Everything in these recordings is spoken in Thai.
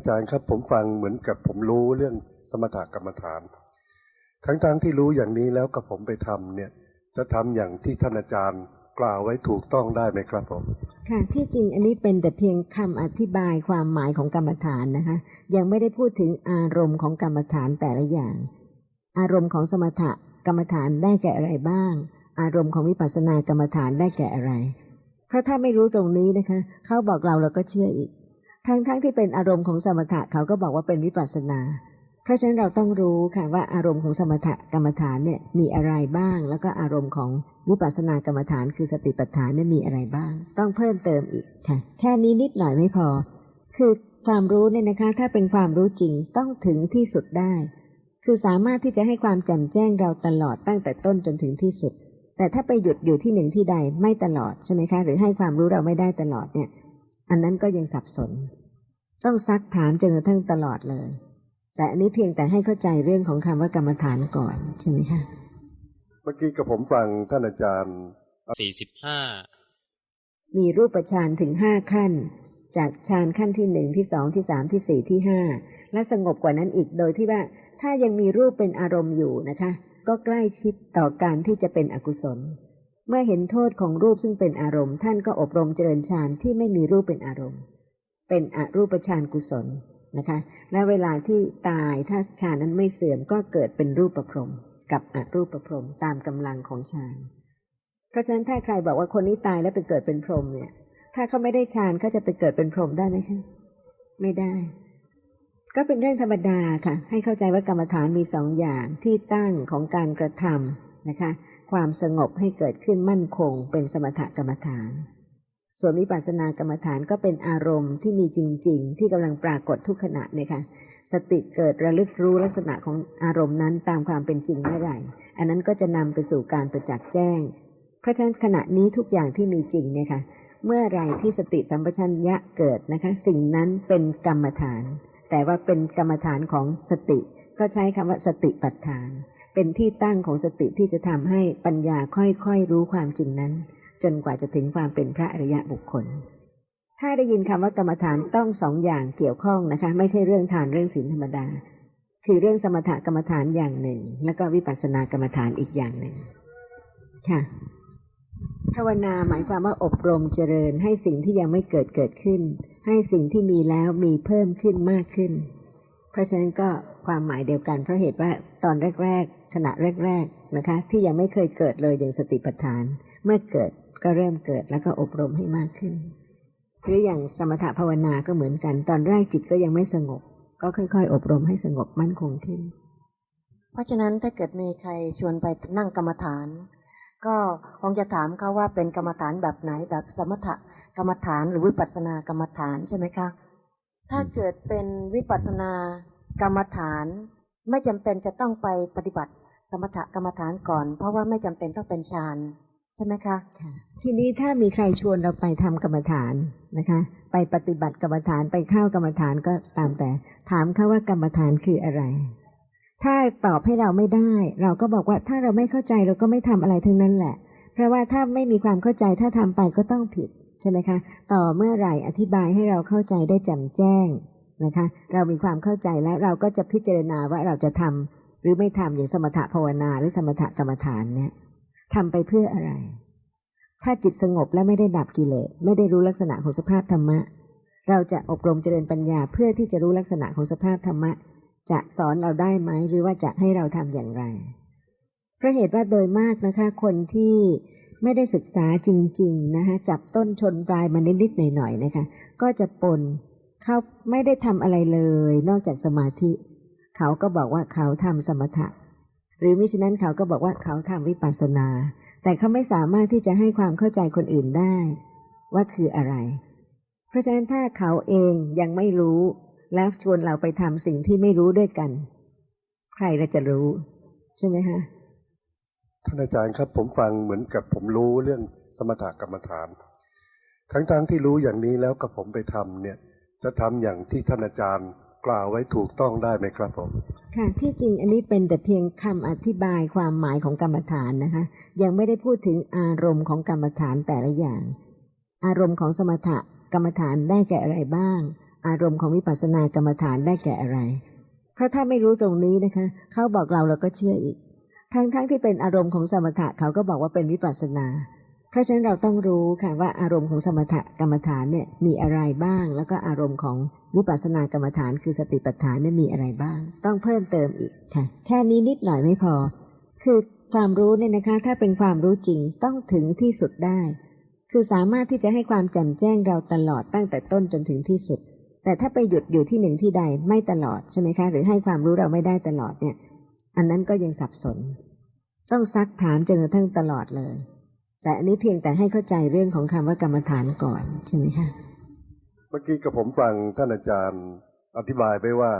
อาจารย์ครับ ผมฟังเหมือนกับผมรู้เรื่องสมถกรรมฐาน ทั้งทางๆที่รู้อย่างนี้แล้วกับผมไปทำเนี่ยจะทำอย่างที่ท่านอาจารย์กล่าวไว้ถูกต้องได้ไหมครับผม ค่ะที่จริงอันนี้เป็นแต่เพียงคำอธิบายความหมายของกรรมฐานนะคะ ยังไม่ได้พูดถึงอารมณ์ของกรรมฐานแต่ละอย่าง อารมณ์ของสมถกรรมฐานได้แก่อะไรบ้าง อารมณ์ของวิปัสสนากรรมฐานได้แก่อะไรเพราะถ้าไม่รู้ตรงนี้นะคะ เขาบอกเราเราก็เชื่ออีก ทั้งๆทที่เป็นอารมณ์ของสมถะเขาก็บอกว่าเป็นวิปัสสนา เพราะฉะนั้นเราต้องรู้ค่ะว่าอารมณ์ของสมถะกรรมฐานเนี่ยมีอะไรบ้าง แล้วก็อารมณ์ของวิปัสสนากรรมฐานคือสติปัฏฐานเนี่ยมีอะไรบ้าง ต้องเพิ่มเติมอีกค่ะ แค่นี้นิดหน่อยไม่พอ คือความรู้เนี่ยนะคะ ถ้าเป็นความรู้จริงต้องถึงที่สุดได้ คือสามารถที่จะให้ความแจ่มแจ้งเราตลอดตั้งแต่ต้นจนถึงที่สุดแต่ถ้าไปหยุดอยู่ที่หนึ่งที่ใดไม่ตลอดใช่ไหมคะ หรือให้ความรู้เราไม่ได้ตลอดเนี่ย อันนั้นก็ยังสับสน ต้องซักถามจนกระทั่งตลอดเลย แต่อันนี้เพียงแต่ให้เข้าใจเรื่องของคำว่ากรรมฐานก่อนใช่ไหมคะเมื่อกี้กับผมฟังท่านอาจารย์สี่สิบห้ามีรูปฌานถึงห้าขั้น จากฌานขั้นที่หนึ่งที่สองที่สามที่สี่ที่ห้าและสงบกว่านั้นอีกโดยที่ว่า ถ้ายังมีรูปเป็นอารมณ์อยู่นะคะ ก็ใกล้ชิดต่อการที่จะเป็นอกุศล เมื่อเห็นโทษของรูปซึ่งเป็นอารมณ์ ท่านก็อบรมเจริญฌานที่ไม่มีรูปเป็นอารมณ์ เป็นอรูปฌานกุศลนะคะ และเวลาที่ตายถ้าฌานนั้นไม่เสื่อมก็เกิดเป็นรูปประพรมกับอรูปประพรมตามกำลังของฌานเพราะฉะนั้นถ้าใครบอกว่าคนนี้ตายแล้วไปเกิดเป็นพรหมเนี่ย ถ้าเขาไม่ได้ฌานเขาจะไปเกิดเป็นพรหมได้ไหมคะไม่ได้ ก็เป็นเรื่องธรรมดาค่ะ ให้เข้าใจว่ากรรมฐานมีสองอย่างที่ตั้งของการกระทำนะคะ ความสงบให้เกิดขึ้นมั่นคงเป็นสมถกรรมฐาน ส่วนวิปัสสนากรรมฐานก็เป็นอารมณ์ที่มีจริง ๆ ที่กำลังปรากฏทุกขณะเนี่ยค่ะสติเกิดระลึกรู้ลักษณะของอารมณ์นั้นตามความเป็นจริงเมื่อไหร่ อันนั้นก็จะนำไปสู่การประจักษ์แจ้ง เพราะฉะนั้นขณะนี้ทุกอย่างที่มีจริงเนี่ยค่ะ เมื่อไรที่สติสัมปชัญญะเกิดนะคะ สิ่งนั้นเป็นกรรมฐาน แต่ว่าเป็นกรรมฐานของสติ ก็ใช้คำว่าสติปัฏฐาน เป็นที่ตั้งของสติที่จะทำให้ปัญญาค่อยๆรู้ความจริงนั้น จนกว่าจะถึงความเป็นพระอริยะบุคคล ถ้าได้ยินคำว่ากรรมฐานต้องสองอย่างเกี่ยวข้องนะคะ ไม่ใช่เรื่องทานเรื่องศีลธรรมดา คือเรื่องสมถกรรมฐานอย่างหนึ่ง แล้วก็วิปัสสนากรรมฐานอีกอย่างหนึ่ง ค่ะภาวนาหมายความว่าอบรมเจริญให้สิ่งที่ยังไม่เกิดเกิดขึ้น ให้สิ่งที่มีแล้วมีเพิ่มขึ้นมากขึ้น เพราะฉะนั้นก็ความหมายเดียวกันเพราะเหตุว่าตอนแรก ขณะแรกๆนะคะ ที่ยังไม่เคยเกิดเลยอย่างสติปัฏฐาน เมื่อเกิดก็เริ่มเกิดแล้วก็อบรมให้มากขึ้น หรืออย่างสมถภาวนาก็เหมือนกัน ตอนแรกจิตก็ยังไม่สงบ ก็ค่อยๆ อบรมให้สงบมั่นคงขึ้น เพราะฉะนั้นถ้าเกิดมีใครชวนไปนั่งกรรมฐาน ก็คงจะถามเขาว่าเป็นกรรมฐานแบบไหนแบบสมถกรรมฐานหรือวิปัสสนากรรมฐานใช่ไหมคะ ถ้าเกิดเป็นวิปัสสนากรรมฐานไม่จำเป็นจะต้องไปปฏิบัติ สมถกรรมฐานก่อน เพราะว่าไม่จำเป็นต้องเป็นฌานใช่ไหมคะ ทีนี้ถ้ามีใครชวนเราไปทำกรรมฐานนะคะ ไปปฏิบัติกรรมฐานไปเข้ากรรมฐานก็ตามแต่ ถามเขาว่ากรรมฐานคืออะไร ถ้าตอบให้เราไม่ได้ เราก็บอกว่าถ้าเราไม่เข้าใจเราก็ไม่ทำอะไรทั้งนั้นแหละ เพราะว่าถ้าไม่มีความเข้าใจถ้าทำไปก็ต้องผิดใช่ไหมคะ ต่อเมื่อไหร่อธิบายให้เราเข้าใจได้แจ่มแจ้งนะคะ เรามีความเข้าใจแล้วเราก็จะพิจารณาว่าเราจะทำ หรือไม่ทำอย่างสมถภาวนาหรือสมถกรรมฐานเนี่ยทำไปเพื่ออะไร ถ้าจิตสงบและไม่ได้ดับกิเลสไม่ได้รู้ลักษณะของสภาพธรรมะ เราจะอบรมเจริญปัญญาเพื่อที่จะรู้ลักษณะของสภาพธรรมะ จะสอนเราได้ไหมหรือว่าจะให้เราทำอย่างไรเพราะเหตุว่าโดยมากนะคะ คนที่ไม่ได้ศึกษาจริง ๆ นะคะจับต้นชนปลายมานิดๆหน่อยๆนะคะ ก็จะปนเขาไม่ได้ทำอะไรเลย นอกจากสมาธิ เขาก็บอกว่าเขาทำสมถะ หรือมิฉะนั้นเขาก็บอกว่าเขาทำวิปัสสนา แต่เขาไม่สามารถที่จะให้ความเข้าใจคนอื่นได้ ว่าคืออะไร เพราะฉะนั้นถ้าเขาเองยังไม่รู้ แล้วชวนเราไปทำสิ่งที่ไม่รู้ด้วยกัน ใครเราจะรู้ ใช่ไหมคะท่านอาจารย์ครับผมฟังเหมือนกับผมรู้เรื่องสมถกรรมฐาน ทั้งๆทที่รู้อย่างนี้แล้วกับผมไปทำเนี่ย จะทำอย่างที่ท่านอาจารย์ กล่าวไว้ถูกต้องได้ไหมครับผมค่ะที่จริงอันนี้เป็นแต่เพียงคำอธิบายความหมายของกรรมฐานนะคะ ยังไม่ได้พูดถึงอารมณ์ของกรรมฐานแต่ละอย่าง อารมณ์ของสมถะกรรมฐานได้แก่อะไรบ้าง อารมณ์ของวิปัสสนากรรมฐานได้แก่อะไร เพราะถ้าไม่รู้ตรงนี้นะคะเขาบอกเราเราก็เชื่ออีก ทั้งๆทที่เป็นอารมณ์ของสมถะเขาก็บอกว่าเป็นวิปัสสนา เพราะฉะนั้นเราต้องรู้ค่ะว่าอารมณ์ของสมถกรรมฐานเนี่ยมีอะไรบ้าง แล้วก็อารมณ์ของวิปัสสนากรรมฐานคือสติปัฏฐานเนี่ยมีอะไรบ้าง ต้องเพิ่มเติมอีกค่ะ แค่นี้นิดหน่อยไม่พอ คือความรู้เนี่ยนะคะ ถ้าเป็นความรู้จริงต้องถึงที่สุดได้ คือสามารถที่จะให้ความแจ่มแจ้งเราตลอดตั้งแต่ต้นจนถึงที่สุด แต่ถ้าไปหยุดอยู่ที่หนึ่งที่ใดไม่ตลอดใช่ไหมคะ หรือให้ความรู้เราไม่ได้ตลอดเนี่ย อันนั้นก็ยังสับสน ต้องซักถามจนกระทั่งตลอดเลย แต่อันนี้เพียงแต่ให้เข้าใจเรื่องของคำว่ากรรมฐานก่อนใช่ไหมคะเมื่อกี้กับผมฟังท่านอาจารย์อธิบายไปว่า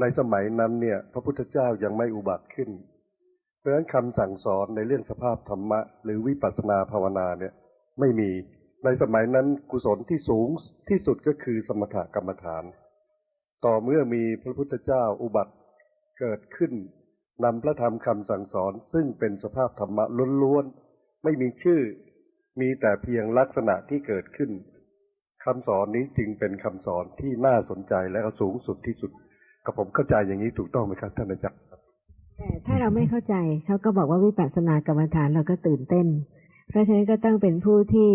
ในสมัยนั้นเนี่ย พระพุทธเจ้ายังไม่อุบัติขึ้น เพราะฉะนั้นคำสั่งสอนในเรื่องสภาพธรรมะ หรือวิปัสสนาภาวนาเนี่ยไม่มีในสมัยนั้นกุศลที่สูงที่สุดก็คือสมถกรรมฐาน ต่อเมื่อมีพระพุทธเจ้าอุบัติเกิดขึ้นนำพระธรรมคำสั่งสอน ซึ่งเป็นสภาพธรรมะล้วน ไม่มีชื่อ มีแต่เพียงลักษณะที่เกิดขึ้นคำสอนนี้จึงเป็นคำสอนที่น่าสนใจและก็สูงสุดที่สุดกับผมเข้าใจอย่างนี้ถูกต้องไหมครับท่านอาจารย์แต่ถ้าเราไม่เข้าใจเขาก็บอกว่าวิปัสสนากรรมฐานเราก็ตื่นเต้น เพราะฉะนั้นก็ต้องเป็นผู้ที่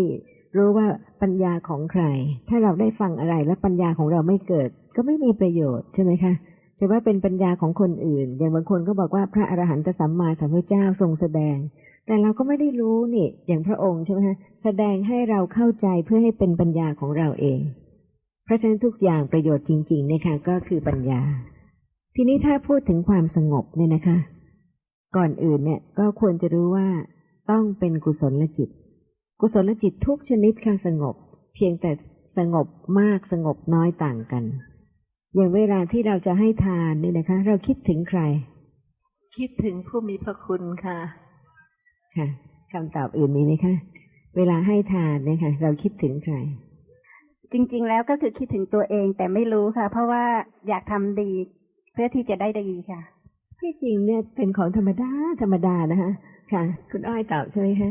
รู้ว่าปัญญาของใคร ถ้าเราได้ฟังอะไรแล้วปัญญาของเราไม่เกิด ก็ไม่มีประโยชน์ใช่ไหมคะจะว่าเป็นปัญญาของคนอื่น อย่างบางคนก็บอกว่าพระอรหันตสัมมาสัมพุทธเจ้าทรงแสดง แต่เราก็ไม่ได้รู้นี่อย่างพระองค์ใช่ไหมคะแสดงให้เราเข้าใจเพื่อให้เป็นปัญญาของเราเอง เพราะฉะนั้นทุกอย่างประโยชน์จริงๆนะคะก็คือปัญญา ทีนี้ถ้าพูดถึงความสงบเนี่ยนะคะ ก่อนอื่นเนี่ยก็ควรจะรู้ว่าต้องเป็นกุศลจิต กุศลจิตทุกชนิดค่ะสงบ เพียงแต่สงบมากสงบน้อยต่างกัน อย่างเวลาที่เราจะให้ทานเนี่ยนะคะ เราคิดถึงใคร คิดถึงผู้มีพระคุณค่ะ ค่ะคำตอบอื่นมีไหมคะ เวลาให้ทานเนี่ยค่ะ เราคิดถึงใคร จริง ๆ แล้วก็คือคิดถึงตัวเองแต่ไม่รู้ค่ะ เพราะว่าอยากทำดีเพื่อที่จะได้ดีค่ะ ที่จริงเนี่ยเป็นของธรรมดาธรรมดานะคะค่ะ คุณอ้อยตอบใช่ไหมคะ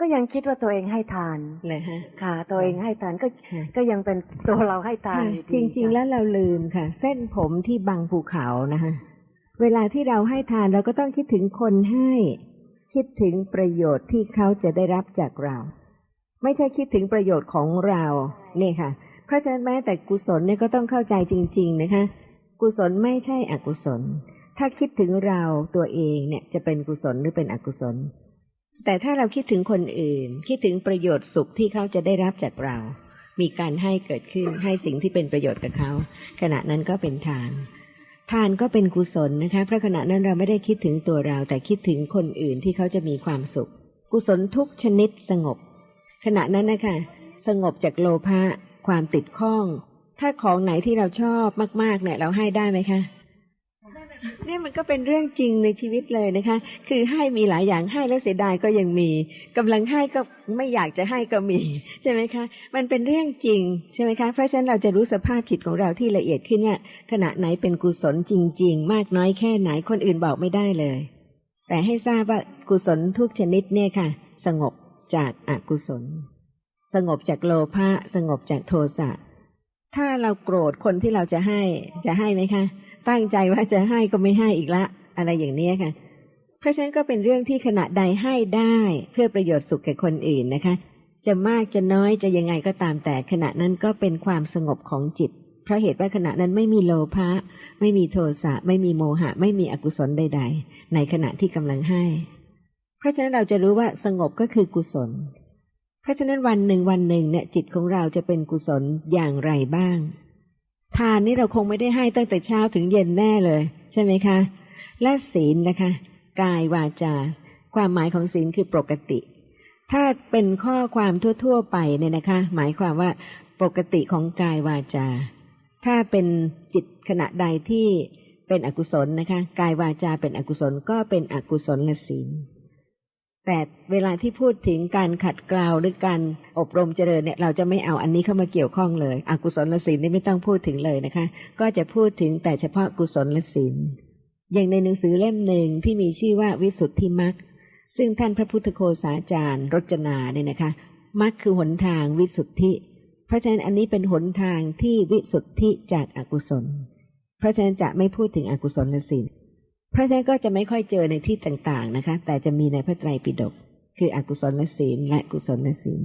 ก็ยังคิดว่าตัวเองให้ทานเลยฮะค่ะ ตัวเองให้ทานก็ค่ะก็ยังเป็นตัวเราให้ทานอยู่ดีจริงๆค่ะแล้วเราลืมค่ะ เส้นผมที่บังภูเขานะคะเวลาที่เราให้ทานเราก็ต้องคิดถึงคนให้ คิดถึงประโยชน์ที่เขาจะได้รับจากเรา ไม่ใช่คิดถึงประโยชน์ของเราเนี่ยค่ะ เพราะฉะนั้นแม้แต่กุศลเนี่ยก็ต้องเข้าใจจริง ๆ นะคะ กุศลไม่ใช่อกุศล ถ้าคิดถึงเราตัวเองเนี่ยจะเป็นกุศลหรือเป็นอกุศล แต่ถ้าเราคิดถึงคนอื่น คิดถึงประโยชน์สุขที่เขาจะได้รับจากเรา มีการให้เกิดขึ้นให้สิ่งที่เป็นประโยชน์กับเขา ขณะนั้นก็เป็นทาน ทานก็เป็นกุศลนะคะเพราะขณะนั้นเราไม่ได้คิดถึงตัวเรา แต่คิดถึงคนอื่นที่เขาจะมีความสุข กุศลทุกชนิดสงบ ขณะนั้นนะคะสงบจากโลภะความติดข้อง ถ้าของไหนที่เราชอบมากๆเนี่ยเราให้ได้ไหมคะ เนี่ยมันก็เป็นเรื่องจริงในชีวิตเลยนะคะ คือให้มีหลายอย่างให้แล้วเสียดายก็ยังมีกำลังให้ก็ไม่อยากจะให้ก็มีใช่ไหมคะ มันเป็นเรื่องจริงใช่ไหมคะ เพราะฉะนั้นเราจะรู้สภาพจิตของเราที่ละเอียดขึ้นว่าขณะไหนเป็นกุศลจริง ๆ มากน้อยแค่ไหนคนอื่นบอกไม่ได้เลย แต่ให้ทราบว่ากุศลทุกชนิดเนี่ยค่ะ สงบจากอกุศล สงบจากโลภะสงบจากโทสะถ้าเราโกรธคนที่เราจะให้จะให้ไหมคะ ตั้งใจว่าจะให้ก็ไม่ให้อีกละ อะไรอย่างเนี้ค่ะ เพราะฉะนั้นก็เป็นเรื่องที่ขณะใดให้ได้เพื่อประโยชน์สุขแก่คนอื่นนะคะ จะมากจะน้อยจะยังไงก็ตามแต่ขณะนั้นก็เป็นความสงบของจิต เพราะเหตุว่าขณะนั้นไม่มีโลภะไม่มีโทสะไม่มีโมหะ ไม่มีอกุศลใด ๆ ในขณะที่กำลังให้ เพราะฉะนั้นเราจะรู้ว่าสงบก็คือกุศล เพราะฉะนั้นวันหนึ่งวันหนึ่งเนี่ยจิตของเราจะเป็นกุศลอย่างไรบ้าง ทานนี่เราคงไม่ได้ให้ตั้งแต่เช้าถึงเย็นแน่เลย ใช่ไหมคะ และศีลนะคะ กายวาจา ความหมายของศีลคือปกติ ถ้าเป็นข้อความทั่ว ๆ ไปเนี่ยนะคะ หมายความว่าปกติของกายวาจา ถ้าเป็นจิตขณะใดที่เป็นอกุศลนะคะ กายวาจาเป็นอกุศลก็เป็นอกุศลศีล แต่เวลาที่พูดถึงการขัดเกลาหรือการอบรมเจริญเนี่ยเราจะไม่เอาอันนี้เข้ามาเกี่ยวข้องเลยอกุศลศีลนี่ไม่ต้องพูดถึงเลยนะคะ ก็จะพูดถึงแต่เฉพาะกุศลศีลอย่างในหนังสือเล่มหนึ่งที่มีชื่อว่าวิสุทธิมรรคซึ่งท่านพระพุทธโฆษาจารย์รจนาเนี่ยนะคะมรรคคือหนทางวิสุทธิ เพราะฉะนั้นอันนี้เป็นหนทางที่วิสุทธิจากอากุศล เพราะฉะนั้นจะไม่พูดถึงอกุศลศีล เพราะฉะนั้นก็จะไม่ค่อยเจอในที่ต่างๆนะคะ แต่จะมีในพระไตรปิฎกคืออกุศลศีลและกุศลศีล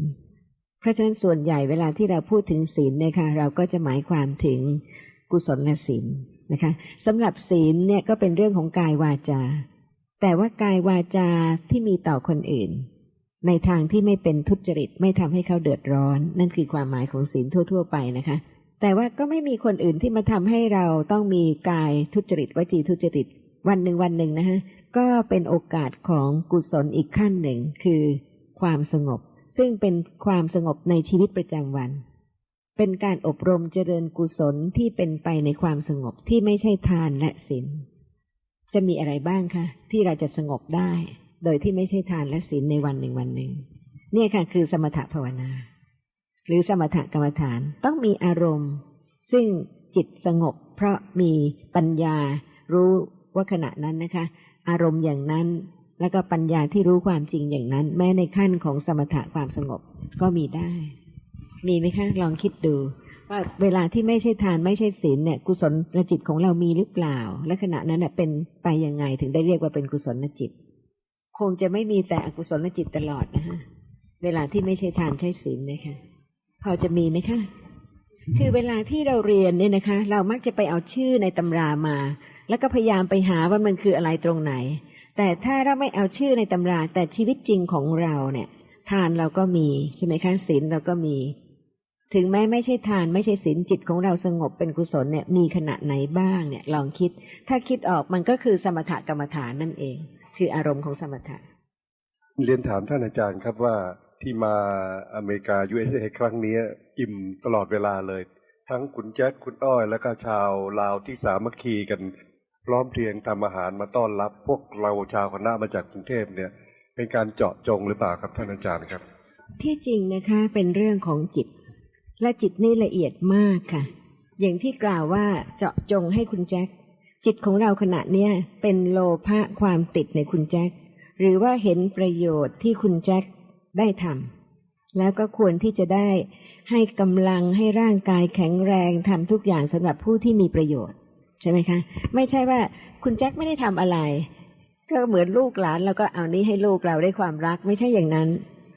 เพราะฉะนั้นส่วนใหญ่เวลาที่เราพูดถึงศีลเนี่ยค่ะเราก็จะหมายความถึงกุศลศีลนะคะสำหรับศีลเนี่ยก็เป็นเรื่องของกายวาจา แต่ว่ากายวาจาที่มีต่อคนอื่น ในทางที่ไม่เป็นทุจริตไม่ทำให้เขาเดือดร้อน นั่นคือความหมายของศีลทั่ว ๆ ไปนะคะแต่ว่าก็ไม่มีคนอื่นที่มาทำให้เราต้องมีกายทุจริตวจีทุจริต วันหนึ่งวันหนึ่งนะคะก็เป็นโอกาสของกุศลอีกขั้นหนึ่งคือความสงบ ซึ่งเป็นความสงบในชีวิตประจำวัน เป็นการอบรมเจริญกุศลที่เป็นไปในความสงบที่ไม่ใช่ทานและศีลจะมีอะไรบ้างคะที่เราจะสงบได้ โดยที่ไม่ใช่ทานและศีลในวันหนึ่งวันหนึ่งเนี่ยค่ะคือสมถภาวนา หรือสมถกรรมฐานต้องมีอารมณ์ ซึ่งจิตสงบเพราะมีปัญญารู้ ว่าขณะนั้นนะคะ อารมณ์อย่างนั้น แล้วก็ปัญญาที่รู้ความจริงอย่างนั้น แม้ในขั้นของสมถะความสงบก็มีได้ มีไหมคะลองคิดดูว่าเวลาที่ไม่ใช่ทานไม่ใช่ศีลเนี่ยกุศลจิตของเรามีหรือเปล่า และขณะนั้นเน่ยเป็นไปยังไงถึงได้เรียกว่าเป็นกุศลจิต คงจะไม่มีแต่อกุศลจิตตลอดนะคะเวลาที่ไม่ใช่ทานใช่ศีลนะคะพอจะมีไหมคะคือเวลาที่เราเรียนเนี่ยนะคะ เรามักจะไปเอาชื่อในตำรามา แล้วก็พยายามไปหาว่ามันคืออะไรตรงไหน แต่ถ้าเราไม่เอาชื่อในตำราแต่ชีวิตจริงของเราเนี่ย ทานเราก็มีใช่ไหมคะศีลเราก็มี ถึงแม้ไม่ใช่ทานไม่ใช่ศีลจิตของเราสงบเป็นกุศลเนี่ยมีขณะไหนบ้างเนี่ยลองคิด ถ้าคิดออกมันก็คือสมถกรรมฐานนั่นเอง คืออารมณ์ของสมถะเรียนถามท่านอาจารย์ครับว่าที่มาอเมริกา USA ครั้งนี้อิ่มตลอดเวลาเลย ทั้งคุณแจ๊คคุณอ้อย แล้วก็ชาวลาวที่สามัคคีกัน พร้อมเพรียงทำอาหารมาต้อนรับ พวกเราชาวคณะมาจากกรุงเทพเนี่ย เป็นการเจาะจงหรือเปล่าครับท่านอาจารย์ครับ ที่จริงนะคะเป็นเรื่องของจิต และจิตนี่ละเอียดมากค่ะ อย่างที่กล่าวว่าเจาะจงให้คุณแจ็คจิตของเราขณะเนี้ยเป็นโลภะความติดในคุณแจ็คหรือว่าเห็นประโยชน์ที่คุณแจ็คได้ทำแล้วก็ควรที่จะได้ให้กำลังให้ร่างกายแข็งแรงทำทุกอย่างสำหรับผู้ที่มีประโยชน์ ช่ไหมคะ ไม่ใช่ว่าคุณแจ็คไม่ได้ทำอะไร ก็เหมือนลูกหลานเราก็เอานี้ให้ลูกเราได้ความรักไม่ใช่อย่างนั้น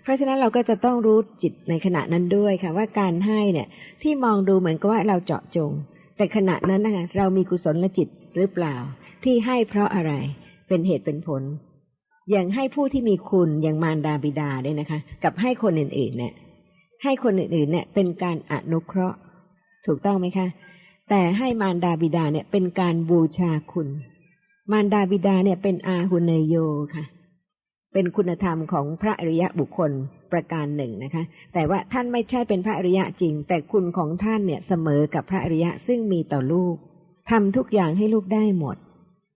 เพราะฉะนั้นเราก็จะต้องรู้จิตในขณะนั้นด้วยค่ะ ว่าการให้เนี่ยที่มองดูเหมือนกับว่าเราเจาะจง แต่ขณะนั้นนะคะเรามีกุศลจิตหรือเปล่า ที่ให้เพราะอะไรเป็นเหตุเป็นผล อย่างให้ผู้ที่มีคุณอย่างมารดาบิดาเนี่ยนะคะ กับให้คนอื่นๆเนี่ยให้คนอื่นๆเนี่ยเป็นการอนุเคราะห์ ถูกต้องไหมคะ แต่ให้มารดาบิดาเนี่ยเป็นการบูชาคุณ มารดาบิดาเนี่ยเป็นอาหุเนโยค่ะ เป็นคุณธรรมของพระอริยะบุคคลประการหนึ่งนะคะ แต่ว่าท่านไม่ใช่เป็นพระอริยะจริง แต่คุณของท่านเนี่ยเสมอกับพระอริยะซึ่งมีต่อลูกทำทุกอย่างให้ลูกได้หมด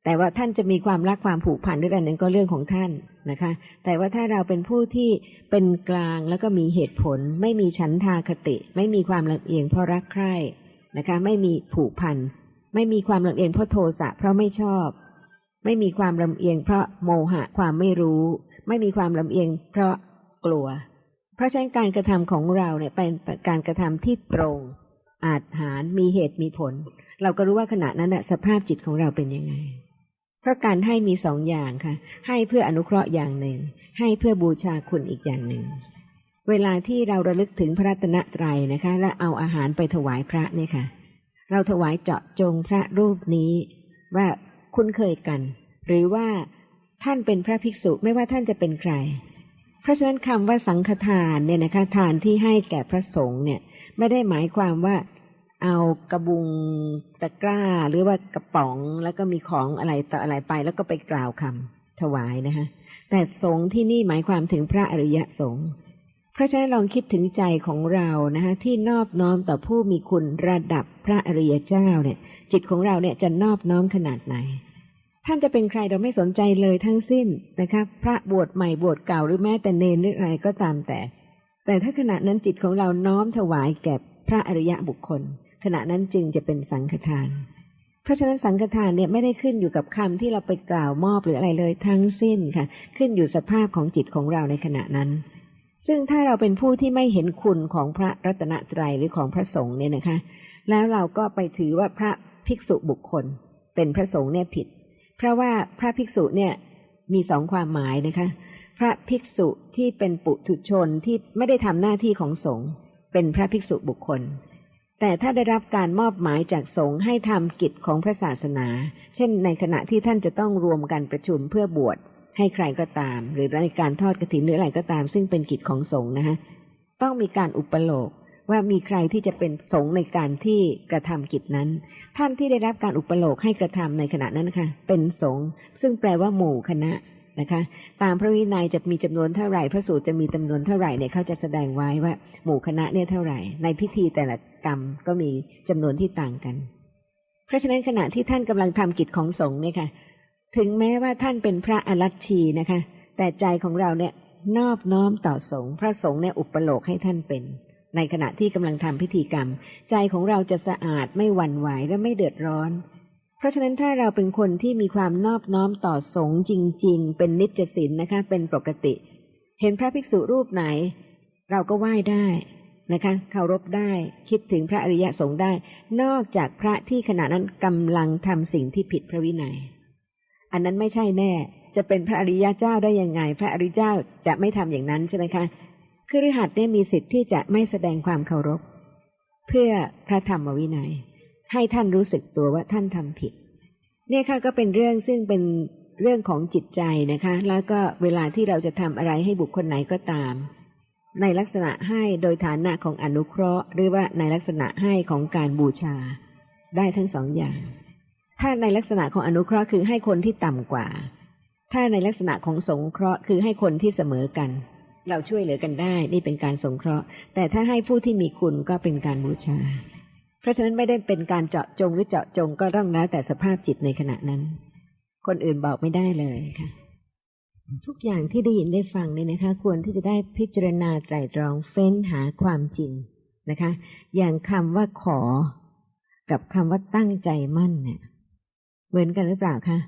แต่ว่าท่านจะมีความรักความผูกพันด้วยกันนั้นก็เรื่องของท่านนะคะ แต่ว่าถ้าเราเป็นผู้ที่เป็นกลางแล้วก็มีเหตุผล ไม่มีฉันทาคติ ไม่มีความลำเอียงเพราะรักใคร่ นะคะไม่มีผูกพันไม่มีความลำเอียงเพราะโทสะเพราะไม่ชอบ ไม่มีความลำเอียงเพราะโมหะความไม่รู้ ไม่มีความลำเอียงเพราะกลัว เพราะฉะนั้นการกระทำของเราเนี่ยเป็นการกระทำที่ตรง อาจหารมีเหตุมีผล เราก็รู้ว่าขณะนั้นน่ะสภาพจิตของเราเป็นยังไง เพราะการให้มีสองอย่างค่ะ ให้เพื่ออนุเคราะห์อย่างหนึ่ง ให้เพื่อบูชาคุณอีกอย่างหนึ่ง เวลาที่เราระลึกถึงพระรัตนตรัยนะคะ และเอาอาหารไปถวายพระเนี่ยค่ะ เราถวายเจาะจงพระรูปนี้ว่าคุ้นเคยกัน หรือว่าท่านเป็นพระภิกษุไม่ว่าท่านจะเป็นใคร เพราะฉะนั้นคำว่าสังฆทานเนี่ยนะคะทานที่ให้แก่พระสงฆ์เนี่ยไม่ได้หมายความว่าเอากระบุงตะกร้าหรือว่ากระป๋องแล้วก็มีของอะไรต่ออะไรไป แล้วก็ไปกล่าวคำถวายนะคะแต่สงฆ์ที่นี่หมายความถึงพระอริยสงฆ์ เพราะฉะนั้นลองคิดถึงใจของเรานะคะที่นอบน้อมต่อผู้มีคุณระดับพระอริยเจ้าเนี่ย จิตของเราเนี่ยจะนอบน้อมขนาดไหน ท่านจะเป็นใครเราไม่สนใจเลยทั้งสิ้นนะคะพระบวชใหม่บวชเก่าหรือแม้แต่เนรหรืออะไรก็ตามแต่ แต่ถ้าขณะนั้นจิตของเราน้อมถวายแก่พระอริยะบุคคล ขณะนั้นจึงจะเป็นสังฆทาน เพราะฉะนั้นสังฆทานเนี่ยไม่ได้ขึ้นอยู่กับคำที่เราไปกล่าวมอบหรืออะไรเลยทั้งสิ้นค่ะ ขึ้นอยู่สภาพของจิตของเราในขณะนั้น ซึ่งถ้าเราเป็นผู้ที่ไม่เห็นคุณของพระรัตนตรัยหรือของพระสงฆ์เนี่ยนะคะ แล้วเราก็ไปถือว่าพระภิกษุบุคคล เป็นพระสงฆ์เนี่ยผิด เพราะว่าพระภิกษุเนี่ยมีสองความหมายนะคะ พระภิกษุที่เป็นปุถุชนที่ไม่ได้ทำหน้าที่ของสงฆ์เป็นพระภิกษุบุคคล แต่ถ้าได้รับการมอบหมายจากสงฆ์ให้ทำกิจของพระศาสนา เช่นในขณะที่ท่านจะต้องรวมกันประชุมเพื่อบวช ให้ใครก็ตาม หรือในการทอดกฐินหรืออะไรก็ตาม ซึ่งเป็นกิจของสงฆ์นะคะต้องมีการอุปโลกว่ามีใครที่จะเป็นสงฆ์ในการที่กระทำกิจนั้น ท่านที่ได้รับการอุปโลกให้กระทำในขณะนั้นนะคะเป็นสงฆ์ซึ่งแปลว่าหมู่คณะนะคะ ตามพระวินัยจะมีจำนวนเท่าไหร่ พระสูตรจะมีจำนวนเท่าไหร่เนี่ยเขาจะแสดงไว้ว่าหมู่คณะเนี่ยเท่าไหร่ ในพิธีแต่ละกรรมก็มีจำนวนที่ต่างกัน เพราะฉะนั้นขณะที่ท่านกำลังทำกิจของสงฆ์เนี่ยค่ะ ถึงแม้ว่าท่านเป็นพระอรัชชีนะคะ แต่ใจของเราเนี่ยนอบน้อมต่อสงฆ์พระสงฆ์เนี่ยอุปโลกให้ท่านเป็น ในขณะที่กำลังทำพิธีกรรม ใจของเราจะสะอาดไม่หวั่นไหวและไม่เดือดร้อน เพราะฉะนั้นถ้าเราเป็นคนที่มีความนอบน้อมต่อสงฆ์จริง ๆ เป็นนิจศีลนะคะ เป็นปกติ เห็นพระภิกษุรูปไหน เราก็ไหว้ได้นะคะเคารพได้คิดถึงพระอริยสงฆ์ได้ นอกจากพระที่ขณะนั้นกำลังทำสิ่งที่ผิดพระวินัย อันนั้นไม่ใช่แน่ จะเป็นพระอริยเจ้าได้ยังไง พระอริยเจ้าจะไม่ทำอย่างนั้นใช่ไหมคะคือฤหัสเนี่ยมีสิทธิ์ที่จะไม่แสดงความเคารพ เพื่อพระธรรมวินัย ให้ท่านรู้สึกตัวว่าท่านทำผิด เนี่ยค่ะก็เป็นเรื่องซึ่งเป็นเรื่องของจิตใจนะคะ แล้วก็เวลาที่เราจะทำอะไรให้บุคคลไหนก็ตาม ในลักษณะให้โดยฐานะของอนุเคราะห์ หรือว่าในลักษณะให้ของการบูชาได้ทั้งสองอย่าง ถ้าในลักษณะของอนุเคราะห์คือให้คนที่ต่ำกว่า ถ้าในลักษณะของสงเคราะห์คือให้คนที่เสมอกัน เราช่วยเหลือกันได้ นี่เป็นการสงเคราะห์ แต่ถ้าให้ผู้ที่มีคุณก็เป็นการบูชา เพราะฉะนั้นไม่ได้เป็นการเจาะจงหรือเจาะจงก็ต้องแล้วแต่สภาพจิตในขณะนั้น คนอื่นบอกไม่ได้เลยค่ะ ทุกอย่างที่ได้ยินได้ฟังเนี่ยนะคะ ควรที่จะได้พิจารณาไตรตรองเฟ้นหาความจริงนะคะ อย่างคำว่าขอ กับคำว่าตั้งใจมั่นเนี่ย เหมือนกันหรือเปล่าคะ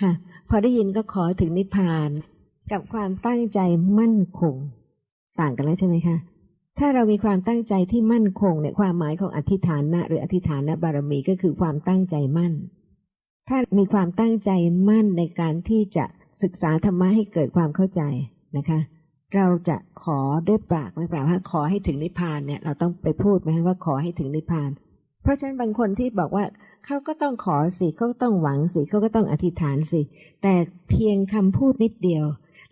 ค่ะ พอได้ยินก็ขอถึงนิพพาน กับความตั้งใจมั่นคง ต่างกันแล้วใช่ไหมคะถ้าเรามีความตั้งใจที่มั่นคงเนี่ยความหมายของอธิษฐานนะหรืออธิษฐานนะบารมีก็คือความตั้งใจมั่น ถ้ามีความตั้งใจมั่นในการที่จะศึกษาธรรมะให้เกิดความเข้าใจนะคะ เราจะขอด้วยปากไม่เปล่าว่าขอให้ถึงนิพพานเนี่ยเราต้องไปพูดไหมคะว่าขอให้ถึงนิพพาน เพราะฉะนั้นบางคนที่บอกว่าเขาก็ต้องขอสิเขาก็ต้องหวังสิเขาก็ต้องอธิษฐานสิ แต่เพียงคำพูดนิดเดียว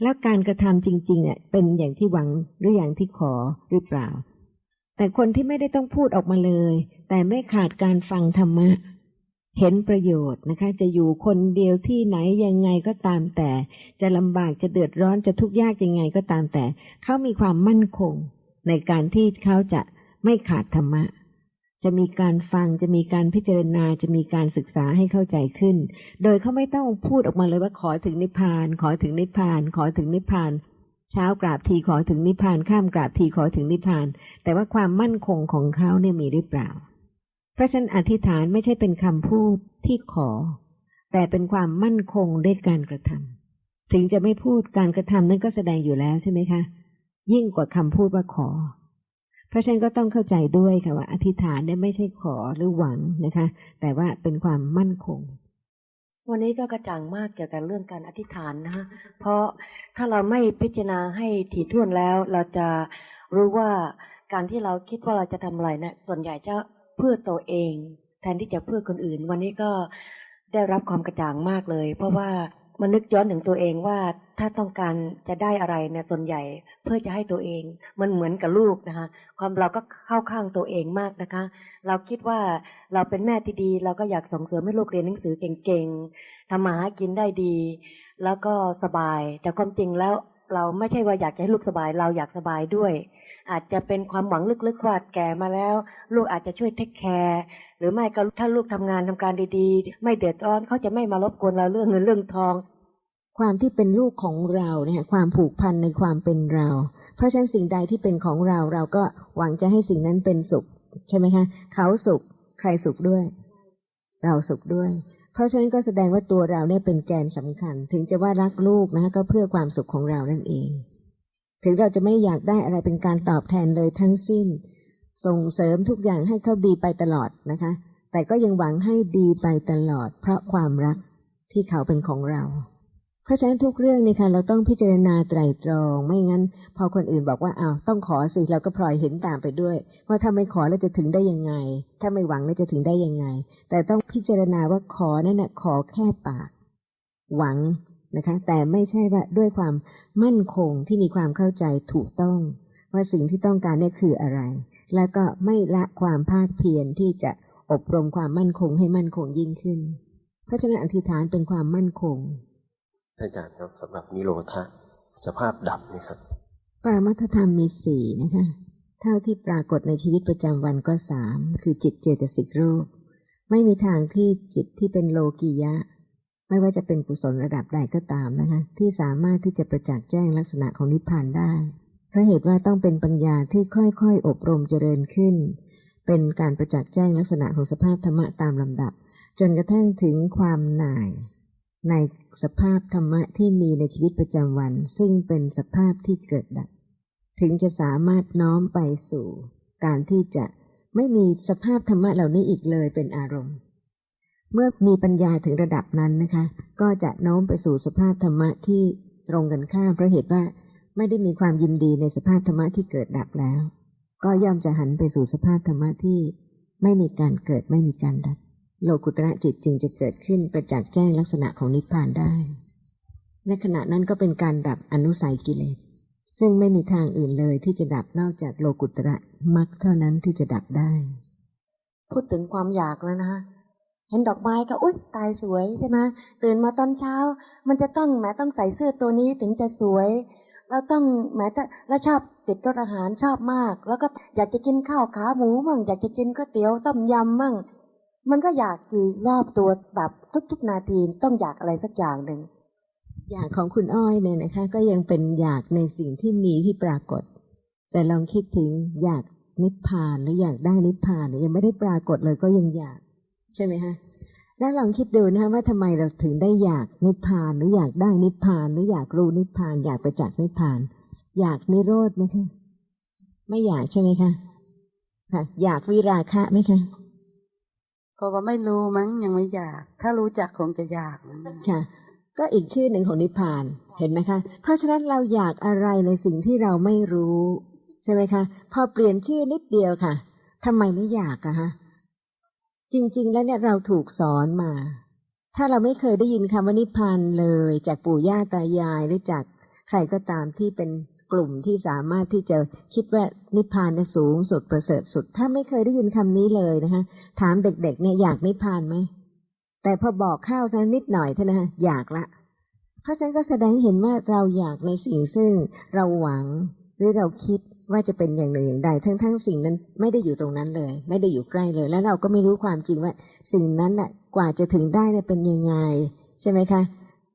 แล้วการกระทำจริงๆอะเป็นอย่างที่หวังหรืออย่างที่ขอหรือเปล่า แต่คนที่ไม่ได้ต้องพูดออกมาเลย แต่ไม่ขาดการฟังธรรมะ เห็นประโยชน์นะคะ จะอยู่คนเดียวที่ไหนยังไงก็ตามแต่ จะลำบากจะเดือดร้อนจะทุกข์ยากยังไงก็ตามแต่เขามีความมั่นคง ในการที่เขาจะไม่ขาดธรรมะ จะมีการฟังจะมีการพิจารณาจะมีการศึกษาให้เข้าใจขึ้น โดยเขาไม่ต้องพูดออกมาเลยว่าขอถึงนิพพาน ขอถึงนิพพาน ขอถึงนิพพาน เช้ากราบทีขอถึงนิพพานข้ามกราบทีขอถึงนิพพาน แต่ว่าความมั่นคงของเขาเนี่ยมีหรือเปล่า เพราะฉะนั้นอธิษฐานไม่ใช่เป็นคำพูดที่ขอ แต่เป็นความมั่นคงด้วยการกระทำถึงจะไม่พูดการกระทำนั้นก็แสดงอยู่แล้วใช่ไหมคะ ยิ่งกว่าคำพูดว่าขอ เพราะฉะนั้นก็ต้องเข้าใจด้วยค่ะว่าอธิษฐานเนี่ยไม่ใช่ขอหรือหวังนะคะ แต่ว่าเป็นความมั่นคง วันนี้ก็กระจ่างมากเกี่ยวกับเรื่องการอธิษฐานนะฮะเพราะถ้าเราไม่พิจารณาให้ถี่ถ้วนแล้ว เราจะรู้ว่าการที่เราคิดว่าเราจะทำอะไรเนะี่ยส่วนใหญ่จะเพื่อตัวเอง แทนที่จะเพื่อคนอื่น วันนี้ก็ได้รับความกระจ่างมากเลย เพราะว่า มันนึกย้อนถึงตัวเองว่าถ้าต้องการจะได้อะไรเนี่ยส่วนใหญ่เพื่อจะให้ตัวเอง มันเหมือนกับลูกนะคะ ความเราก็เข้าข้างตัวเองมากนะคะ เราคิดว่าเราเป็นแม่ที่ดี เราก็อยากส่งเสริมให้ลูกเรียนหนังสือเก่งๆทำมาหากินได้ดี แล้วก็สบาย แต่ความจริงแล้ว เราไม่ใช่ว่าอยากให้ลูกสบายเราอยากสบายด้วย อาจจะเป็นความหวังลึกๆว่าแก่มาแล้ว ลูกอาจจะช่วยเทคแคร์หรือไม่ก็ถ้าลูกทำงานทำการดีๆ ไม่เดือดร้อนเขาจะไม่มารบกวนเราเรื่องเงินเรื่องทอง ความที่เป็นลูกของเราเนี่ยความผูกพันในความเป็นเรา เพราะฉะนั้นสิ่งใดที่เป็นของเราเราก็หวังจะให้สิ่งนั้นเป็นสุข ใช่ไหมคะ เขาสุข ใครสุขด้วย เราสุขด้วย เพราะฉะนั้นก็แสดงว่าตัวเราเนี่ยเป็นแกนสำคัญ ถึงจะว่ารักลูกนะฮะก็เพื่อความสุขของเรานั่นเอง ถึงเราจะไม่อยากได้อะไรเป็นการตอบแทนเลยทั้งสิ้น ส่งเสริมทุกอย่างให้เขาดีไปตลอดนะคะ แต่ก็ยังหวังให้ดีไปตลอด เพราะความรักที่เขาเป็นของเรา ราะฉะนั้นทุกเรื่องนี่ค่ะเราต้องพิจารณาไตรตรอง ไม่งั้น พอคนอื่นบอกว่าอ้าวต้องขอสิเราก็พลอยเห็นตามไปด้วย ว่าถ้าไม่ขอแล้วจะถึงได้ยังไง ถ้าไม่หวังแล้วจะถึงได้ยังไง แต่ต้องพิจารณาว่าขอนั่นนะขอแค่ปาก หวังนะคะ แต่ไม่ใช่ว่าด้วยความมั่นคงที่มีความเข้าใจถูกต้อง ว่าสิ่งที่ต้องการเนี่ยคืออะไร แล้วก็ไม่ละความภาคเพียรที่จะอบรมความมั่นคงให้มั่นคงยิ่งขึ้น เพราะฉะนั้นอธิษฐานเป็นความมั่นคง ท่านอาจารย์ครับสำหรับนิโรธะสภาพดับนี่ครับ ปรมัตธรรมมีสี่นะคะ เท่าที่ปรากฏในชีวิตประจำวันก็สามคือจิตเจตสิกรูป ไม่มีทางที่จิตที่เป็นโลกียะ ไม่ว่าจะเป็นกุศลระดับใดก็ตามนะคะ ที่สามารถที่จะประจักษ์แจ้งลักษณะของนิพพานได้เพราะเหตุว่าต้องเป็นปัญญาที่ค่อยๆ อบรมเจริญขึ้น เป็นการประจักษ์แจ้งลักษณะของสภาพธรรมะตามลำดับ จนกระทั่งถึงความหน่าย ในสภาพธรรมะที่มีในชีวิตประจำวัน ซึ่งเป็นสภาพที่เกิดดับ ถึงจะสามารถน้อมไปสู่ การที่จะไม่มีสภาพธรรมะเหล่านี้อีกเลยเป็นอารมณ์ เมื่อมีปัญญาถึงระดับนั้นนะคะ ก็จะน้อมไปสู่สภาพธรรมะที่ตรงกันข้ามเพราะเหตุว่าไม่ได้มีความยินดีในสภาพธรรมะที่เกิดดับแล้ว ก็ย่อมจะหันไปสู่สภาพธรรมะที่ไม่มีการเกิดไม่มีการดับ โลกุตระจิตจึงจะเกิดขึ้นประจักษ์แจ้งลักษณะของนิพพานได้ในขณะนั้นก็เป็นการดับอนุสัยกิเลส ซึ่งไม่มีทางอื่นเลยที่จะดับนอกจากโลกุตระมรรคเท่านั้นที่จะดับได้ พูดถึงความอยากแล้วนะคะเห็นดอกไม้ก็อุ๊ยตายสวยใช่ไหมตื่นมาตอนเช้า มันจะต้องแหมต้องใส่เสื้อตัวนี้ถึงจะสวยเราต้องแหมแต่แล้วชอบติดรสอาหารชอบมาก แล้วก็อยากจะกินข้าวขาหมูมั่งอยากจะกินก๋วยเตี๋ยวต้มยำมั่ง มันก็อยากอยู่รอบตัวแบบทุก ๆ นาทีต้องอยากอะไรสักอย่างหนึ่งอยากของคุณอ้อยเนี่ยนะคะ ก็ยังเป็นอยากในสิ่งที่มีที่ปรากฏ แต่ลองคิดถึงอยากนิพพานหรืออยากได้นิพพานยังไม่ได้ปรากฏเลยก็ยังอยาก ใช่ไหมคะแล้วลองคิดดูนะคะว่าทำไมเราถึงได้อยากนิพพานหรืออยากได้นิพพานหรืออยากรู้นิพพาน อยากไปจากนิพพาน อยากนิโรธไหมคะไม่อยากใช่ไหมคะค่ะ อยากวิราคะไหมคะ ก็ว่าไม่รู้มั้งยังไม่อยาก ถ้ารู้จักคงจะอยากค่ะ ก็อีกชื่อหนึ่งของนิพพานเห็นไหมคะ เพราะฉะนั้นเราอยากอะไรในสิ่งที่เราไม่รู้ใช่ไหมคะ พอเปลี่ยนชื่อนิดเดียวค่ะทำไมไม่อยากอะฮะจริง ๆ แล้วเนี่ยเราถูกสอนมา ถ้าเราไม่เคยได้ยินคำว่านิพพานเลย จากปู่ย่าตายายหรือจากใครก็ตามที่เป็น กลุ่มที่สามารถที่จะคิดว่านิพพานสูงสุดประเสริฐสุด ถ้าไม่เคยได้ยินคำนี้เลยนะคะถามเด็กๆเนี่ยอยากนิพพานไหมแต่พอบอกข้าวนั้นนิดหน่อยเท่านั้นนะอยากละเพราะฉะนั้นก็แสดงให้เห็นว่าเราอยากในสิ่งซึ่งเราหวังหรือเราคิดว่าจะเป็นอย่างหนึ่งอย่างใดทั้งๆสิ่งนั้นไม่ได้อยู่ตรงนั้นเลย ไม่ได้อยู่ใกล้เลย แล้วเราก็ไม่รู้ความจริงว่า สิ่งนั้นน่ะกว่าจะถึงได้เนี่ยเป็นยังไง ใช่ไหมคะ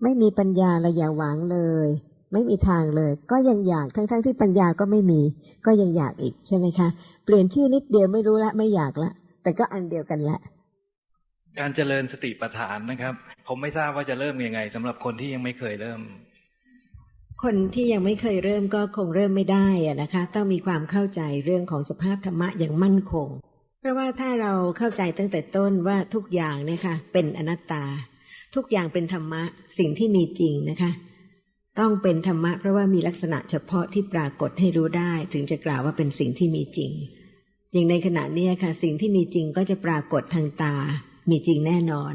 ไม่มีปัญญาเราอย่าหวังเลย ไม่มีทางเลย ก็ยังอยากทั้งๆที่ปัญญาก็ไม่มี ก็ยังอยากอีกใช่ไหมคะ เปลี่ยนชื่อนิดเดียวไม่รู้ละไม่อยากละ แต่ก็อันเดียวกันละการเจริญสติปัฏฐานนะครับ ผมไม่ทราบว่าจะเริ่มยังไงสำหรับคนที่ยังไม่เคยเริ่ม คนที่ยังไม่เคยเริ่มก็คงเริ่มไม่ได้อะนะคะ ต้องมีความเข้าใจเรื่องของสภาพธรรมะอย่างมั่นคง เพราะว่าถ้าเราเข้าใจตั้งแต่ต้นว่าทุกอย่างเนี่ยค่ะเป็นอนัตตา ทุกอย่างเป็นธรรมะสิ่งที่มีจริงนะคะ ต้องเป็นธรรมะ เพราะว่ามีลักษณะเฉพาะที่ปรากฏให้รู้ได้ ถึงจะกล่าวว่าเป็นสิ่งที่มีจริง อย่างในขณะนี้ค่ะ สิ่งที่มีจริงก็จะปรากฏทางตา มีจริงแน่นอน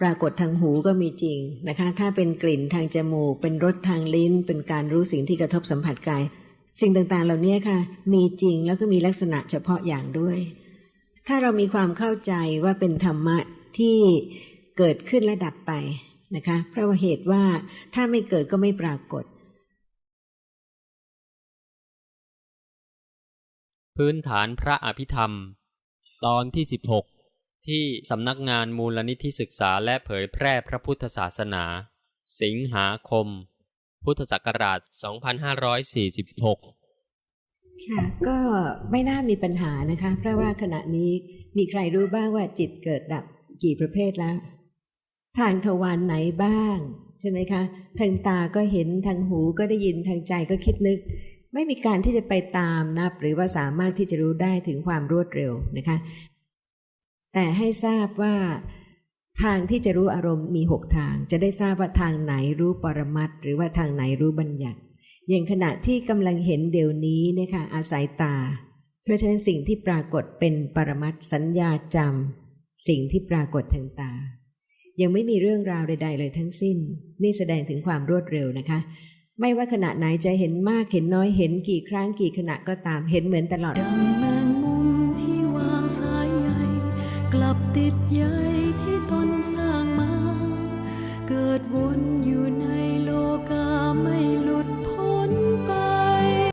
ปรากฏทางหูก็มีจริงนะคะ ถ้าเป็นกลิ่นทางจมูก เป็นรสทางลิ้น เป็นการรู้สิ่งที่กระทบสัมผัสกาย สิ่งต่างๆ เหล่านี้ค่ะ มีจริงแล้วก็มีลักษณะเฉพาะอย่างด้วย ถ้าเรามีความเข้าใจว่าเป็นธรรมะที่เกิดขึ้นและดับไป นะคะเพราะว่าเหตุว่าถ้าไม่เกิดก็ไม่ปรากฏ พื้นฐานพระอภิธรรม ตอนที่ 16 ที่สำนักงานมูลนิธิศึกษาและเผยแพร่พระพุทธศาสนา สิงหาคม พุทธศักราช 2546ค่ะก็ไม่น่ามีปัญหานะคะ เพราะว่าขณะนี้มีใครรู้บ้างว่าจิตเกิดดับกี่ประเภทแล้ว ทางทวารไหนบ้าง ใช่ไหมคะ ทางตาก็เห็นทางหูก็ได้ยินทางใจก็คิดนึก ไม่มีการที่จะไปตามนับหรือว่าสามารถที่จะรู้ได้ถึงความรวดเร็วนะคะ แต่ให้ทราบว่าทางที่จะรู้อารมณ์มีหกทาง จะได้ทราบว่าทางไหนรู้ปรมัตถ์หรือว่าทางไหนรู้บัญญัติ อย่างขณะที่กำลังเห็นเดี๋ยวนี้นี่ยค่ะอาศัยตา เพราะฉะนั้นสิ่งที่ปรากฏเป็นปรมัตถ์สัญญาจำสิ่งที่ปรากฏทางตา ยังไม่มีเรื่องราวใด ๆ เลยทั้งสิ้น นี่แสดงถึงความรวดเร็วนะคะ ไม่ว่าขณะไหนจะเห็นมากเห็นน้อยเห็นกี่ครั้งกี่ขณะก็ตามเห็นเหมือนตลอดดังแมงมุมที่วางสายใยกลับติดใยที่ตนสร้างมา เกิดวน